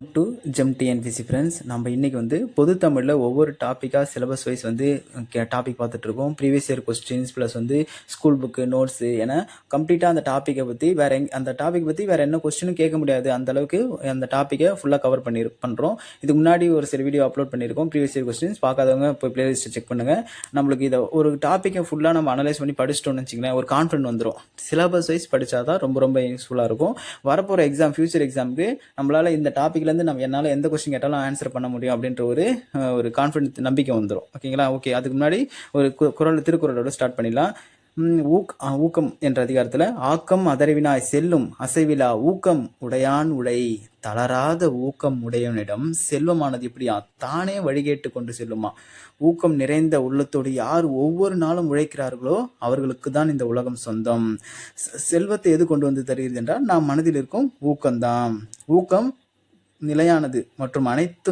To GeM TNPSC friends நம்ம இன்றைக்கி வந்து பொது தமிழில் ஒவ்வொரு டாப்பிக்காக சிலபஸ் வைஸ் வந்து டாபிக் பார்த்துட்ருக்கோம் ப்ரீவியஸ் இயர் கொஸ்டின்ஸ் ப்ளஸ் வந்து ஸ்கூல் புக்கு நோட்ஸு ஏன்னா கம்ப்ளீட்டாக அந்த டாப்பிக்கை பற்றி வேற எங் அந்த டாபிக் பற்றி வேறு என்ன கொஸ்டினும் கேட்க முடியாது. அந்த அளவுக்கு அந்த டாப்பிக்கை ஃபுல்லாக கவர் பண்ணி பண்ணுறோம் இதுக்கு முன்னாடி ஒரு சில வீடியோ அப்லோட் பண்ணியிருக்கோம் ப்ரீவியஸ் இயர் கொஸ்டின்ஸ் பார்க்காதவங்க இப்போ பிளேலிஸ்ட்டை செக் பண்ணுங்கள் நம்மளுக்கு இதை ஒரு டாப்பிக்கை ஃபுல்லாக நம்ம அனலைஸ் பண்ணி படிச்சிட்டோம்னு வச்சுங்களேன் ஒரு கான்ஃபிடன்ட் வந்துடும் சிலபஸ் வைஸ் படித்தா தான் ரொம்ப ரொம்ப யூஸ்ஃபுல்லாக இருக்கும். வரப்போகிற எக்ஸாம் ஃபியூச்சர் எக்ஸாமுக்கு நம்மளால் இந்த இன்னைக்குலேருந்து நம்ம என்னால் எந்த கொஸ்டின் கேட்டாலும் ஆன்சர் பண்ண முடியும் அப்படின்ற ஒரு ஒரு கான்ஃபிடன்ஸ் நம்பிக்கை வந்துடும் ஓகேங்களா ஓகே அதுக்கு முன்னாடி ஒரு கு- திருக்குறளோட ஸ்டார்ட் பண்ணிடலாம். ஊக் ஊக்கம் என்ற அதிகாரத்தில் ஆக்கம் அதறிவினாய் செல்லும் அசைவிலா ஊக்கம் உடையான் உடை. தளராத ஊக்கம் உடையவனிடம் செல்வமானது எப்படியா? தானே வழிகேட்டு கொண்டு செல்லுமா? ஊக்கம் நிறைந்த உள்ளத்தோடு யார் ஒவ்வொரு நாளும் உழைக்கிறார்களோ அவர்களுக்கு தான் இந்த உலகம் சொந்தம். செல்வத்தை எது கொண்டு வந்து தருகிறது என்றால் நாம் மனதில் இருக்கும் ஊக்கம்தான். ஊக்கம் நிலையானது மற்றும் அனைத்து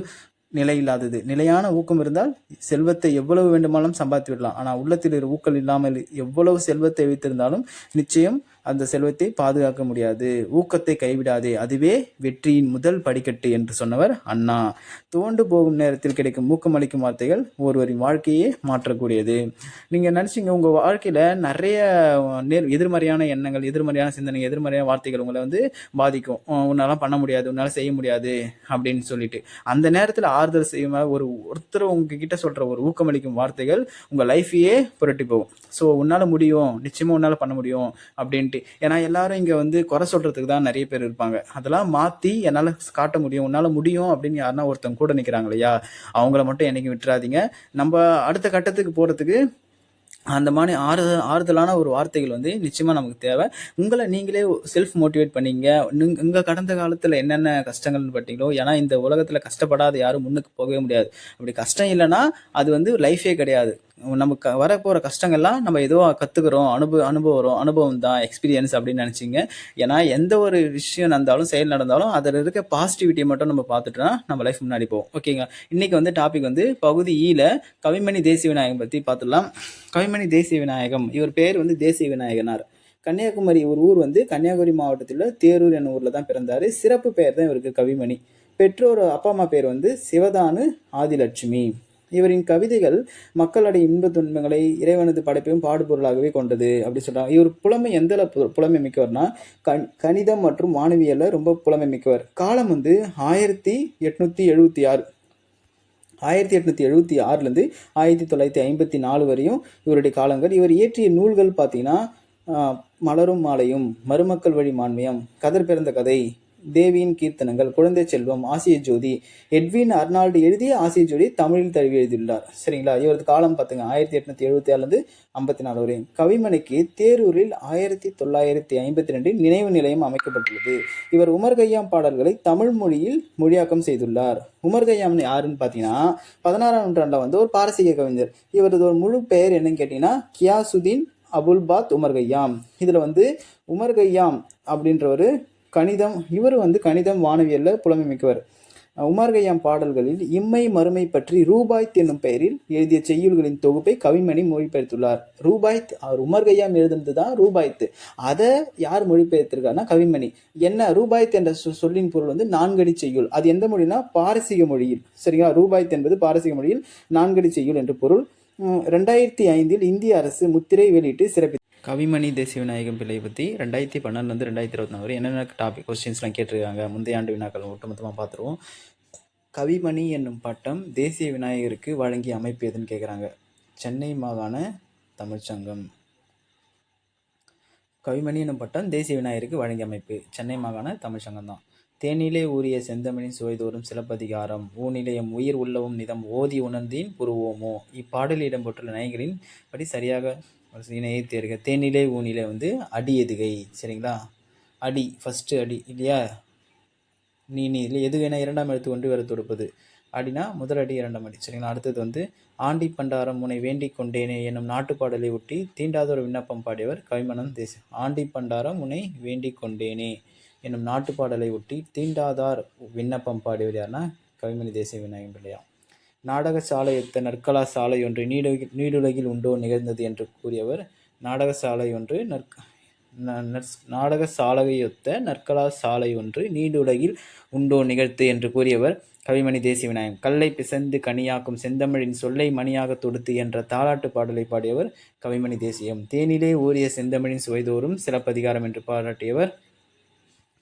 நிலையில்லாதது. நிலையான ஊக்கம் இருந்தால் செல்வத்தை எவ்வளவு வேண்டுமானாலும் சம்பாதித்து விடலாம் ஆனால் உள்ளத்தில் இருக்கிற ஊக்கம் இல்லாமல் எவ்வளவு செல்வத்தை வைத்திருந்தாலும் நிச்சயம் அந்த செல்வத்தை பாதுகாக்க முடியாது. ஊக்கத்தை கைவிடாதே. அதுவே வெற்றியின் முதல் படிக்கட்டு என்று சொன்னவர் அண்ணா. தோண்டு போகும் நேரத்தில் கிடைக்கும் ஊக்கமளிக்கும் வார்த்தைகள் ஒருவரின் வாழ்க்கையே மாற்றக்கூடியது. நீங்கள் நினச்சிங்க உங்கள் வாழ்க்கையில் நிறைய நேர் எதிர்மறையான எண்ணங்கள் எதிர்மறையான சிந்தனை எதிர்மறையான வார்த்தைகள் உங்களை வந்து பாதிக்கும். உ- உன்னால பண்ண முடியாது உன்னால் செய்ய முடியாது அப்படின்னு சொல்லிட்டு. அந்த நேரத்தில் ஆறுதல் செய்யும்? ஒரு ஒருத்தர் உங்ககிட்ட சொல்கிற ஒரு ஊக்கமளிக்கும் வார்த்தைகள் உங்கள் லைஃபையே புரட்டி போகும். ஸோ உன்னால் முடியும். நிச்சயமாக உன்னால் பண்ண முடியும் அப்படின்ட்டு ஏன்னா எல்லாரும் இங்கே வந்து குறை சொல்கிறதுக்கு தான் நிறைய பேர் இருப்பாங்க. அதெல்லாம் மாற்றி என்னால் காட்ட முடியும் உன்னால் முடியும் அப்படின்னு யாருன்னா ஒருத்தவங்க கூட நிற்கிறாங்க இல்லையா? அவங்கள மட்டும் என்றைக்கும் விட்டுறாதீங்க. நம்ம அடுத்த கட்டத்துக்கு போகிறதுக்கு அந்த மாதிரி ஆறுதல் ஆறுதலான ஒரு வார்த்தைகள் வந்து நிச்சயமாக நமக்கு தேவை. உங்களை நீங்களே செல்ஃப் மோட்டிவேட் பண்ணீங்க. உங்கள் கடந்த காலத்தில் என்னென்ன கஷ்டங்கள்னு பட்டீங்களோ ஏன்னா இந்த உலகத்தில் கஷ்டப்படாத யாரும் முன்னுக்கு போகவே முடியாது. அப்படி கஷ்டம் இல்லைன்னா அது வந்து லைஃபே கிடையாது. நமக்கு வரப்போகிற கஷ்டங்கள்லாம் நம்ம ஏதோ கற்றுக்குறோம் அனுபவ அனுபவம் அனுபவம் தான் எக்ஸ்பீரியன்ஸ் அப்படின்னு நினச்சிங்க. ஏன்னா எந்த ஒரு விஷயம் நடந்தாலும் செயல் நடந்தாலும் அதில் இருக்க பாசிட்டிவிட்டியை மட்டும் நம்ம பார்த்துட்டோம்னா நம்ம லைஃப் முன்னாடி போவோம் ஓகேங்க இன்னைக்கு வந்து டாபிக் வந்து பகுதி e ஈல கவிமணி தேசிய விநாயகம் பற்றி பார்த்துடலாம். கவிமணி தேசிய விநாயகம். இவர் பேர் வந்து தேசிய விநாயகனார். கன்னியாகுமரி ஒரு ஊர் வந்து கன்னியாகுமரி மாவட்டத்தில் உள்ள தேரூர் என்னும் ஊரில் தான் பிறந்தார். சிறப்பு பெயர் தான் இவருக்கு கவிமணி. பெற்றோர் அப்பா அம்மா பேர் வந்து சிவதானு ஆதிலட்சுமி. இவரின் கவிதைகள் மக்களுடைய இன்ப துன்பங்களை இறைவனது படைப்பையும் பாடுபொருளாகவே கொண்டது அப்படி சொல்றாங்க. இவர் புலமை எந்த புலமை மிக்கவர்னா கண் கணிதம் மற்றும் வானவியல்ல ரொம்ப புலமை மிக்கவர் காலம் வந்து ஆயிரத்தி எட்நூத்தி எழுபத்தி ஆறு. ஆயிரத்தி எட்நூத்தி எழுபத்தி ஆறுலேருந்து ஆயிரத்தி தொள்ளாயிரத்தி ஐம்பத்தி நாலு வரையும் இவருடைய காலங்கள். இவர் இயற்றிய நூல்கள் பார்த்தீங்கன்னா மலரும் மாலையும் மருமக்கள் வழி மான்மியம் கதர் பிறந்த கதை தேவியின் கீர்த்தனங்கள் குழந்தை செல்வம் ஆசிய ஜோதி. எட்வின் அர்னால்டு எழுதிய ஆசிய ஜோதி தமிழில் தழுவி எழுதியுள்ளார். சரிங்களா? இவரது காலம் பார்த்துங்க ஆயிரத்தி எட்நூத்தி எழுபத்தி ஆறுலேருந்து ஐம்பத்தி நாலு வரை. கவிமணிக்கு தேரூரில் ஆயிரத்தி தொள்ளாயிரத்தி ஐம்பத்தி ரெண்டில் நினைவு நிலையம் அமைக்கப்பட்டுள்ளது. இவர் உமர் கையாம் பாடல்களை தமிழ் மொழியில் மொழியாக்கம் செய்துள்ளார். உமர் கய்யாம் யாருன்னு பார்த்தீங்கன்னா பதினாறாம் நூற்றாண்டில் வந்து ஒரு பாரசீக கவிஞர். இவரது ஒரு முழு பெயர் என்னன்னு கேட்டிங்கன்னா Ghiyasuddin Abul Fath Omar Khayyam இதில் வந்து உமர் கய்யாம் அப்படின்றவர் கணிதம் இவர் வந்து கணிதம் வானவியலில் புலமை மிக்கவர். உமர் கய்யாம் பாடல்களில் இம்மை மறுமை பற்றி ரூபாய்த் என்னும் பெயரில் எழுதிய செய்யுள்களின் தொகுப்பை கவிமணி மொழிபெயர்த்துள்ளார். ரூபாய்த் அவர் உமர் கய்யாம் எழுதுனது தான் ரூபாய்த்து அதை யார் மொழிபெயர்த்திருக்காருன்னா கவிமணி. என்ன ரூபாய்த் என்ற சொ- சொல்லின் பொருள் வந்து நான்கடி செய்யுள். அது எந்த மொழினா பாரசீக மொழியில். சரிங்களா? ரூபாய்த் என்பது பாரசீக மொழியில் நான்கடி செய்யுள் என்று பொருள். ரெண்டாயிரத்தி ஐந்தில் இந்திய அரசு முத்திரை வெளியிட்டு சிறப்பி கவிமணி தேசிய விநாயகம் பிள்ளை பற்றி ரெண்டாயிரத்தி பன்னெண்டுலேருந்து ரெண்டாயிரத்தி இருபத்தி நாலு வரை என்னென்ன டாபிக் கொஸ்டின்ஸ்லாம் கேட்டிருக்காங்க? முந்தைய ஆண்டு வினாக்கள் ஒட்டுமொத்தமாக பார்த்துருவோம். கவிமணி என்னும் பட்டம் தேசிய விநாயகருக்கு வழங்கிய அமைப்பு எதுன்னு கேட்குறாங்க சென்னை மாகாண தமிழ்ச்சங்கம். கவிமணி என்னும் பட்டம் தேசிய விநாயகருக்கு வழங்கிய அமைப்பு. சென்னை மாகாண தமிழ்ச்சங்கம் தான். தேனிலே ஊறிய செந்தமிழின் சுவைதோறும் சிலப்பதிகாரம். ஊநிலையம் உயிர் உள்ளவும் நிதம் ஓதி உணர்ந்தீன் புருவோமோ. இப்பாடலில் இடம்பெற்றுள்ள நயங்களின் படி சரியாக இணையை தேர்க தேனிலே ஊனிலே வந்து அடி எதுகை சரிங்களா? அடி ஃபஸ்ட்டு அடி இல்லையா? நீ நீ இல்லை எது இரண்டாம் எழுத்து கொண்டு வர தொடுப்பது? அடினா முதல் அடி இரண்டாம் அடி சரிங்களா? அடுத்தது வந்து ஆண்டி பண்டாரம் உன்னை வேண்டிக் கொண்டேனே என்னும் நாட்டுப்பாடலை ஒட்டி தீண்டாதொரு விண்ணப்பம் பாடியவர் கவிமணன் தேசி. ஆண்டி பண்டாரம் உன்னை வேண்டிக் கொண்டேனே என்னும் நாட்டுப்பாடலை ஒட்டி தீண்டாதார் விண்ணப்பம் பாடியவர் யாருன்னா கவிமணி தேசிய விநாயகம் பிள்ளையா நாடக சாலையொத்த நற்கலா சாலை ஒன்று நீடுலகில் நீடுலகில் உண்டோ நிகழ்ந்தது என்று கூறியவர். நாடக சாலை ஒன்று நற்க ந- நற்- நாடக சாலகையொத்த நற்கலா சாலை ஒன்று நீடுலகில் உண்டோ நிகழ்த்து என்று கூறியவர். கவிமணி தேசிய விநாயகம் கல்லை பிசைந்து கனியாக்கும் செந்தமிழின் சொல்லை மணியாக தொடுத்து என்ற தாலாட்டு பாடலை பாடியவர் கவிமணி தேசியம். தேனிலே ஊறிய செந்தமிழின் சுவைதோறும் சிறப்பதிகாரம் என்று பாராட்டியவர்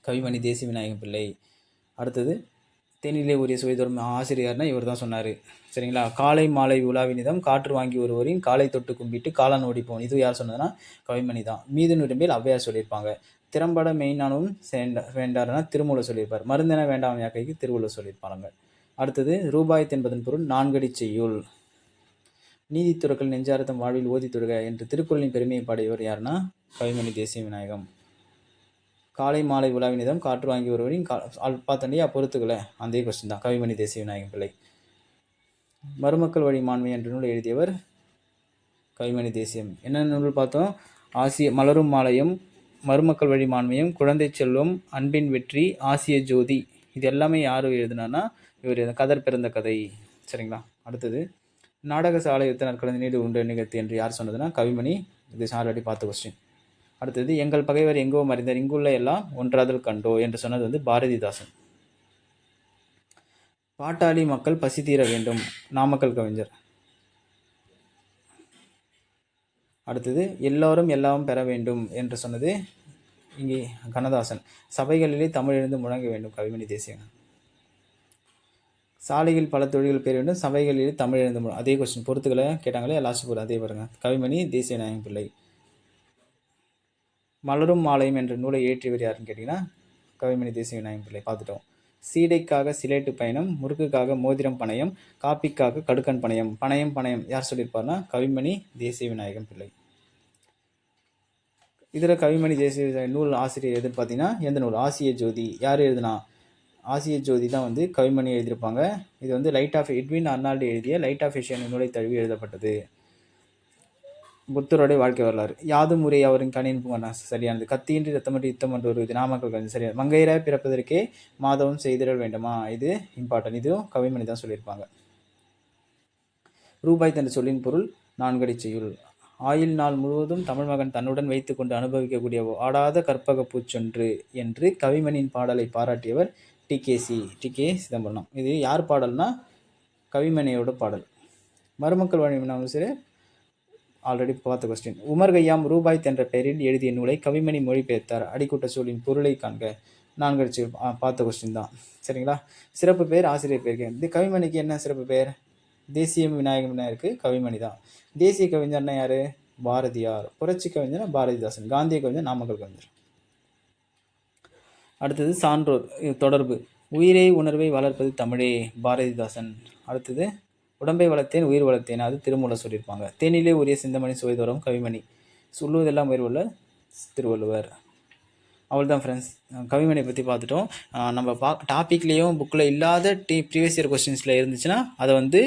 கவிமணி தேசிய விநாயகம் பிள்ளை. அடுத்தது தேனிலே உரிய சுவைதோறும் ஆசிரியர்னா இவர் தான் சொன்னார். சரிங்களா? காலை மாலை உலாவினிதம் காற்று வாங்கி ஒருவரின் காலை தொட்டு கும்பிட்டு காளான் ஓடிப்போம் இது யார் சொன்னதுன்னா கவிமணி தான். மீது நுடம்பில் ஔவையார் சொல்லியிருப்பாங்க. திறம்பட மெய்ஞானமும் சேண்ட வேண்டார்னா திருமூலர் சொல்லியிருப்பார். மருந்தென வேண்டாம் யாக்கைக்கு திருவள்ளுவர் சொல்லியிருப்பாங்க அடுத்தது ரூபாய் என்பதன் பொருள் நான்கடி செய்யுள். நீதித்துறக்கள் நெஞ்சார்த்தம் வாழ்வில் ஓதி தொடுக என்று திருக்குறளின் பெருமையை பாடியவர் யாருன்னா கவிமணி தேசிய விநாயகம். காலை மாலை உலாவினிதம் காற்று வாங்கி ஒருவரின் கா ஆள் பார்த்தண்டியா பொறுத்துக்கல அதே கொஸ்டின் தான். கவிமணி தேசிய விநாயகம் பிள்ளை. மருமக்கள் வழி மாண்மை என்ற நூல் எழுதியவர் கவிமணி தேசியம். என்ன நூல் பார்த்தோம்? ஆசிய மலரும் மாலையும் மருமக்கள் வழி மாண்மையும் குழந்தை செல்வம் அன்பின் வெற்றி ஆசிய ஜோதி. இது எல்லாமே யார் எழுதுனான்னா இவர் கதர் பிறந்த கதை. சரிங்களா? அடுத்தது நாடக சாலை யுத்த கலந்து நீடு உண்டு நிகழ்த்தி என்று யார் சொன்னதுன்னா கவிமணி. இது ஆல்ரெடி பார்த்த கொஸ்டின் அடுத்தது எங்கள் பகைவர் எங்கோ மறைந்தார். இங்குள்ள எல்லாம் ஒன்றாதல் கண்டோ என்று சொன்னது வந்து பாரதிதாசன். பாட்டாளி மக்கள் பசி தீர வேண்டும். நாமக்கல் கவிஞர். அடுத்தது எல்லோரும் எல்லாம் பெற வேண்டும் என்று சொன்னது இங்கே கண்ணதாசன். சபைகளிலே தமிழ் எழுந்து முழங்க வேண்டும். கவிமணி தேசியன் சாலையில் பல தொழில்கள் பெற வேண்டும். சபைகளிலே தமிழ் எழுந்து அதே கொஸ்டின் பொறுத்துக்களை கேட்டாங்களே லாஸ்ட் போர் அதே பாருங்க. கவிமணி தேசிய நாயகம் பிள்ளை. மலரும் மாலையும் என்ற நூலை இயற்றியவர் யாருன்னு கேட்டிங்கன்னா கவிமணி தேசிய விநாயகம் பிள்ளை. பார்த்துட்டோம். சீடைக்காக சிலேட்டு பயணம் முறுக்குக்காக மோதிரம் பணயம் காப்பிக்காக கடுக்கன் பணயம். பணயம் பணயம். யார் சொல்லியிருப்பார்னா கவிமணி தேசிய விநாயகம் பிள்ளை. இதில் கவிமணி தேசிய நூல் ஆசிரியர் எதுன்னு பார்த்தீங்கன்னா எந்த நூல்? ஆசிய ஜோதி. யார் எழுதுனா? ஆசிய ஜோதி தான் வந்து கவிமணி எழுதியிருப்பாங்க. இது வந்து லைட் ஆஃப் எட்வின் அர்னால்டு எழுதிய லைட் ஆஃப் ஏஷியன் நூலை தழுவி எழுதப்பட்டது. புத்தருடைய வாழ்க்கை வரலாறு. யாதும் முறை அவரின் கணிப்பு சரியானது. கத்தியின்றி ரத்தமன்றி யுத்தம் என்று ஒரு நாமக்கல் கவிஞர் சரியா மங்கையராக பிறப்பதற்கே மாதவம் செய்திடல் வேண்டுமா? இது இம்பார்ட்டன்ட் இதுவும் கவிமணி தான் சொல்லியிருப்பாங்க. ரூபாய் தன் சொல்லின் பொருள் நான்கடி செய்யுள். ஆயுள் நாள் முழுவதும் தமிழ் மகன் தன்னுடன் வைத்துக்கொண்டு அனுபவிக்கக்கூடிய ஆடாத கற்பக பூச்சொன்று என்று கவிமணியின் பாடலை பாராட்டியவர் T K C T K Chidambaram. இது யார் பாடல்னா? கவிமணியோட பாடல். மருமக்கள் வழங்கினாலும் சரி ஆல்ரெடி பார்த்த கொஸ்டின் உமர் கய்யாம் ரூபாய் என்ற பெயரில் எழுதிய நூலை கவிமணி மொழிபெயர்த்தார். அடிக்கூட்ட சூழின் பொருளை காண்க. நான்கடிச்சு பார்த்த கொஸ்டின் தான். சரிங்களா? சிறப்பு பெயர் ஆசிரியர் பெயர். இது கவிமணிக்கு என்ன சிறப்பு பெயர்? தேசிய விநாயகம்னா விநாயகருக்கு கவிமணி தான். தேசிய கவிஞர்னா யார்? பாரதியார். புரட்சி கவிஞர் பாரதிதாசன். காந்திய கவிஞர் நாமக்கல் கவிஞர். அடுத்தது சான்றோர் தொடர்பு. உயிரை உணர்வை வளர்ப்பது தமிழே பாரதிதாசன். அடுத்தது உடம்பை வளர்த்தேன் உயிர் வளர்த்தேன் அது திருமூலர் சொல்லியிருப்பாங்க. தேனிலே உரிய சிந்தமணி சுவைதோறும் கவிமணி. சொல்லுவதெல்லாம் உயிர் உள்ள திருவள்ளுவர். அவ்வளோதான் ஃப்ரெண்ட்ஸ் கவிமணியை பற்றி பார்த்துட்டோம். நம்ம பா டாப்பிக்லேயும் புக்கில் இல்லாத டி ப்ரீவியஸ் இயர் கொஸ்டின்ஸில் இருந்துச்சுன்னா அதை வந்து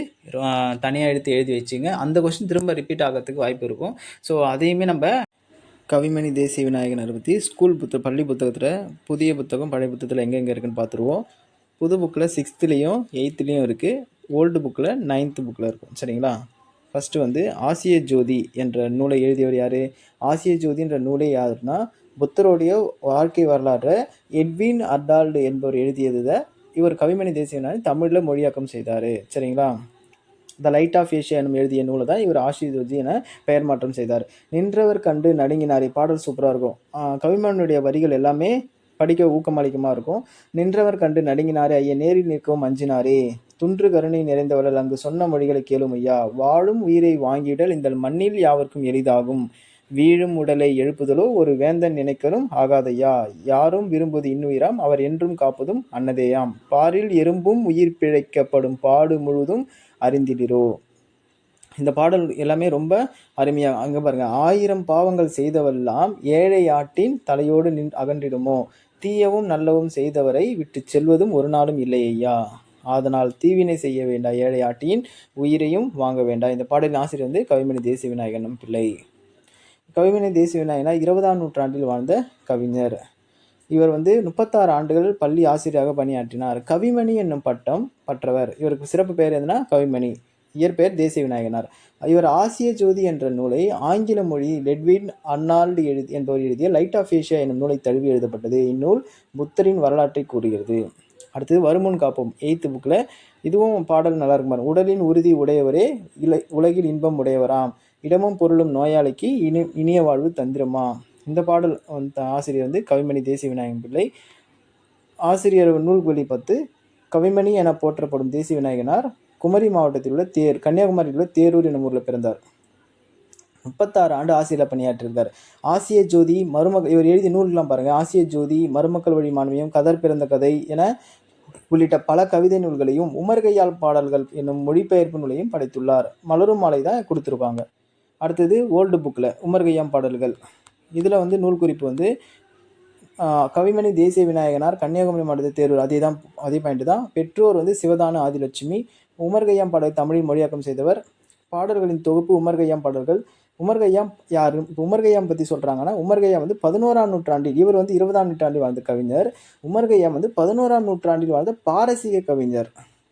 தனியாக எடுத்து எழுதி வச்சுங்க. அந்த கொஸ்டின் திரும்ப ரிப்பீட் ஆகிறதுக்கு வாய்ப்பு இருக்கும். ஸோ அதையுமே நம்ம கவிமணி தேசிய விநாயகனை பற்றி ஸ்கூல் புத்த பள்ளி புத்தகத்தில் புதிய புத்தகம் பழைய புத்தகத்தில் எங்கெங்கே இருக்குன்னு பார்த்துருவோம். புது புக்கில் சிக்ஸ்த்துலேயும் எயித்துலேயும் இருக்குது ஓல்டு புக்கில் நைன்த்து புக்கில் இருக்கும் சரிங்களா? ஃபஸ்ட்டு வந்து ஆசிய ஜோதி என்ற நூலை எழுதியவர் யார்? ஆசிய ஜோதி என்ற நூலை யாருன்னா புத்தருடைய வாழ்க்கை வரலாற்றை எட்வின் அர்டால்டு என்பவர் எழுதியதை இவர் கவிமணி தேசிய தமிழில் மொழியாக்கம் செய்தார் சரிங்களா? த லைட் ஆஃப் ஏஷியா எனும் எழுதிய நூலை தான் இவர் ஆசிய ஜோதி என பெயர் மாற்றம் செய்தார். நின்றவர் கண்டு நடுங்கினார் பாடல் சூப்பராக இருக்கும். கவிமனுடைய வரிகள் எல்லாமே படிக்க ஊக்கமளிக்கமாக இருக்கும்? நின்றவர் கண்டு நடுங்கினாரே ஐயா நேரில் நிற்கவும் அஞ்சினாரே. துன்று கருணை நிறைந்தவர்கள் அங்கு சொன்ன மொழிகளை கேளும் ஐயா. வாழும் உயிரை வாங்கிடல் இந்த மண்ணில் யாவர்க்கும் எளிதாகும். வீழும் உடலை எழுப்புதலோ ஒரு வேந்தன் நினைக்கலும் ஆகாதையா. யாரும் விரும்புவது இன்னுயிராம் அவர் என்றும் காப்பதும் அன்னதேயாம். பாரில் எறும்பும் உயிர் பிழைக்கப்படும் பாடு முழுதும் அறிந்திடிரோ. இந்த பாடல் எல்லாமே ரொம்ப அருமையாக அங்கே பாருங்கள் ஆயிரம் பாவங்கள் செய்தவெல்லாம் ஏழை ஆட்டின் தலையோடு நின் அகன்றிடுமோ. தீயவும் நல்லவும் செய்தவரை விட்டு செல்வதும் ஒரு நாளும் இல்லை ஐயா. அதனால் தீவினை செய்ய வேண்டா. ஏழை ஆட்டியின் உயிரையும் வாங்க வேண்டாம் இந்த பாடலின் ஆசிரியர் வந்து கவிமணி தேசிய விநாயகனும் பிள்ளை. கவிமணி தேசிய விநாயகனா இருபதாம் நூற்றாண்டில் வாழ்ந்த கவிஞர். இவர் வந்து முப்பத்தாறு ஆண்டுகள் பள்ளி ஆசிரியராக பணியாற்றினார். கவிமணி என்னும் பட்டம் பற்றவர். இவருக்கு சிறப்பு பெயர் எதுனா கவிமணி. இயற்பெயர் தேசிய விநாயகனார். இவர் ஆசிய ஜோதி என்ற நூலை ஆங்கில மொழி லெட்வின் அன்னால்டு எழுதி என்பவர் எழுதிய லைட் ஆஃப் ஏஷியா என்னும் நூலை தழுவி எழுதப்பட்டது. இந்நூல் புத்தரின் வரலாற்றை கூறுகிறது. அடுத்தது வருமுன் காப்போம் எயித்து புக்கில் இதுவும் பாடல் நல்லா இருக்கும் பாருங்க. உடலின் உறுதி உடையவரே இலை உலகில் இன்பம் உடையவராம். இடமும் பொருளும் நோயாளிக்கு இனி இனிய வாழ்வு தந்திரமா? இந்த பாடல் வந்து ஆசிரியர் வந்து கவிமணி தேசிய விநாயகம் பிள்ளை. ஆசிரியர் நூல்குழி பத்து. கவிமணி என போற்றப்படும் தேசிய விநாயகனார் குமரி மாவட்டத்தில் உள்ள தேர் கன்னியாகுமரியில் உள்ள தேரூர் என்னும் ஊரில் பிறந்தார். முப்பத்தாறு ஆண்டு ஆசிரியர் பணியாற்றியிருக்கார் ஆசிய ஜோதி மருமக்கள் இவர் எழுதிய நூல்கள்லாம் பாருங்கள் ஆசிய ஜோதி மருமக்கள் வழி மாணவியம் கதர் பிறந்த கதை என உள்ளிட்ட பல கவிதை நூல்களையும் உமர்கையால் பாடல்கள் என்னும் மொழிபெயர்ப்பு நூலையும் படைத்துள்ளார். மலரும் மாலை தான் கொடுத்துருப்பாங்க. அடுத்தது ஓல்டு புக்கில் உமர்கையாம் பாடல்கள். இதில் வந்து நூல் குறிப்பு வந்து கவிமணி தேசிய விநாயகனார் கன்னியாகுமரி மாவட்ட தேர்வு அதே தான் அதே பாயிண்ட் தான். பெற்றோர் வந்து சிவதான ஆதிலட்சுமி உமர்கையாம் பாடல் தமிழில் மொழியாக்கம் செய்தவர். பாடல்களின் தொகுப்பு உமர்கையாம் பாடல்கள். உமர்கையாம் யார்? இப்போ உமர்கையாம் பற்றி சொல்கிறாங்கன்னா உமர்கையாம் வந்து பதினோராம் நூற்றாண்டில் இவர் வந்து இருபதாம் நூற்றாண்டில் வாழ்ந்த கவிஞர். உமர்கையாம் வந்து பதினோராம் நூற்றாண்டில் வாழ்ந்த பாரசீக கவிஞர்.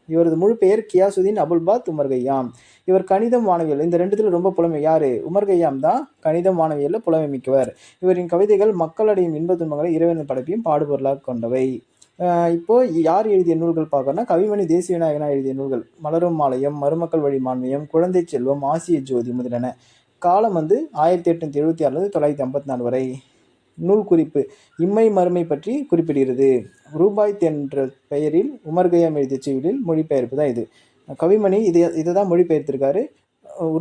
இவரது முழு பெயர் கியாசுதீன் அபுல்பாத் உமர்கையாம். இவர் கணிதம் வானவியல் இந்த ரெண்டுத்தில் ரொம்ப புலமை. யாரு? உமர்கையாம் தான் கணிதம் வானவியலில் புலமை மிக்கவர். இவரின் கவிதைகள் மக்களடையும் இன்ப துன்பங்களை இறைவனின் படைப்பையும் பாடுபொருளாக கொண்டவை. இப்போது இப்போ யார் எழுதிய நூல்கள் பார்க்கறோம்னா கவிமணி தேசிய விநாயகனா எழுதிய நூல்கள். மலரும் மாலயம் மருமக்கள் வழி மான்மியம் குழந்தை செல்வம் ஆசிய ஜோதி முதலென காலம் வந்து ஆயிரத்தி எட்நூத்தி எழுபத்தி ஆறுலேருந்து தொள்ளாயிரத்தி ஐம்பத்தி நாலு வரை. நூல் குறிப்பு இம்மை மறுமை பற்றி குறிப்பிடுகிறது. ரூபாய் என்ற பெயரில் உமர்கயம் எழுதிய செய்யுளில் மொழிபெயர்ப்பு தான் இது. கவிமணி இது இதை தான் மொழிபெயர்த்திருக்காரு.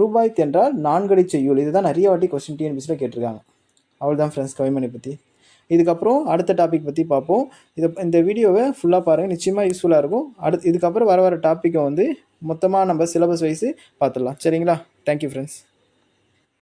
ரூபாய் என்றால் நான்கடி செய்யுள். இதுதான் நிறைய வாட்டி கொஸ்டின் டிஎன்பிசியில் கேட்டிருக்காங்க. அவ்வளோதான் ஃப்ரெண்ட்ஸ் கவிமணி பற்றி இதுக்கப்புறம் அடுத்த டாபிக் பற்றி பார்ப்போம். இதை இந்த வீடியோவை ஃபுல்லாக பாருங்கள் நிச்சயமாக யூஸ்ஃபுல்லாக இருக்கும். அடுத்து இதுக்கப்புறம் வர வர டாப்பிக்கை வந்து மொத்தமாக நம்ம சிலபஸ் வைஸு பார்த்துடலாம். சரிங்களா? Thank you friends